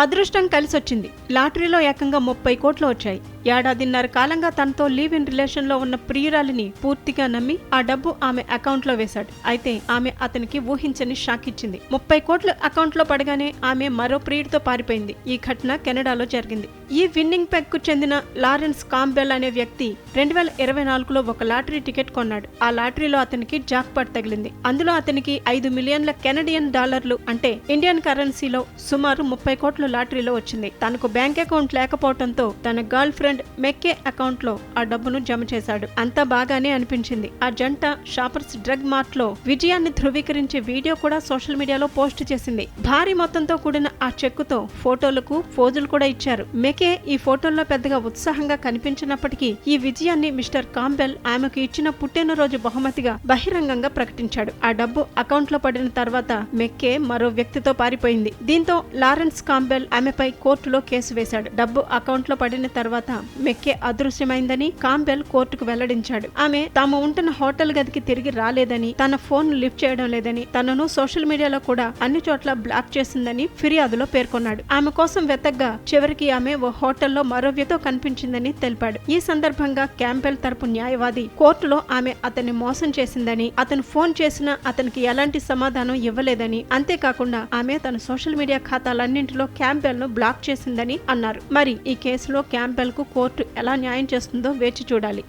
అదృష్టం కలిసొచ్చింది. లాటరీలో ఏకంగా ముప్పై కోట్లు వచ్చాయి. ఏడాదిన్నర కాలంగా తనతో లీవ్ ఇన్ రిలేషన్లో ఉన్న ప్రియురాలిని పూర్తిగా నమ్మి ఆ డబ్బు ఆమె అకౌంట్లో వేశాడు. అయితే ఆమె అతనికి ఊహించని షాక్ ఇచ్చింది. ముప్పై కోట్లు అకౌంట్లో పడగానే ఆమె మరో ప్రియుడితో పారిపోయింది. ఈ ఘటన కెనడాలో జరిగింది. ఈ విన్నింగ్ పెగ్కు చెందిన లారెన్స్ కాంబెల్ అనే వ్యక్తి రెండు వేల ఇరవై నాలుగులో ఒక లాటరీ టికెట్ కొన్నాడు. ఆ లాటరీలో అతనికి జాక్పాట్ తగిలింది. అందులో అతనికి ఐదు మిలియన్ల కెనడియన్ డాలర్లు అంటే ఇండియన్ కరెన్సీలో సుమారు ముప్పై కోట్ల లాటరీలో వచ్చింది. తనకు బ్యాంక్ అకౌంట్ లేకపోవడంతో తన గర్ల్ ఫ్రెండ్ మెక్కే అకౌంట్లో ఆ డబ్బును జమ చేశాడు. అంతా బాగానే అనిపించింది. ఆ జంట షాపర్స్ డ్రగ్ మార్ట్లో విజయాన్ని ధృవీకరించే వీడియో కూడా సోషల్ మీడియాలో పోస్ట్ చేసింది. భారీ మొత్తంతో కూడిన ఆ చెక్కుతో ఫోటోలకు ఫోజులు కూడా ఇచ్చారు. మెకే ఈ ఫోటోల్లో పెద్దగా ఉత్సాహంగా కనిపించినప్పటికీ ఈ విజయాన్ని మిస్టర్ కాంబెల్ ఆమెకు ఇచ్చిన పుట్టినరోజు బహుమతిగా బహిరంగంగా ప్రకటించాడు. ఆ డబ్బు అకౌంట్లో పడిన తర్వాత మెక్కే మరో వ్యక్తితో పారిపోయింది. దీంతో లారెన్స్ కాంబెల్ ఆమెపై కోర్టులో కేసు వేశాడు. డబ్బు అకౌంట్లో పడిన తర్వాత మెక్కే అదృశ్యమైందని కాంబెల్ కోర్టుకు వెల్లడించాడు. ఆమె తాము ఉంటున్న హోటల్ గదికి తిరిగి రాలేదని తన ఫోన్ లిఫ్ట్ చేయడం లేదని తనను సోషల్ మీడియాలో కూడా అన్ని చోట్ల బ్లాక్ చేసిందని ఫిర్యాదులో పేర్కొన్నాడు. ఆమె కోసం వెతగ్గా చివరికి ఆమె ఓ హోటల్లో మరో వ్యక్తితో కనిపించిందని తెలిపాడు. ఈ సందర్భంగా క్యాంపెల్ తరపు న్యాయవాది కోర్టులో ఆమె అతన్ని మోసం చేసిందని అతను ఫోన్ చేసినా అతనికి ఎలాంటి సమాధానం ఇవ్వలేదని అంతేకాకుండా ఆమె తన సోషల్ మీడియా ఖాతాలన్నింటిలో క్యాంపెల్ను బ్లాక్ చేసిందని అన్నారు. మరి ఈ కేసులో క్యాంపెల్కు కోర్టు ఎలా న్యాయం చేస్తుందో వేచి చూడాలి.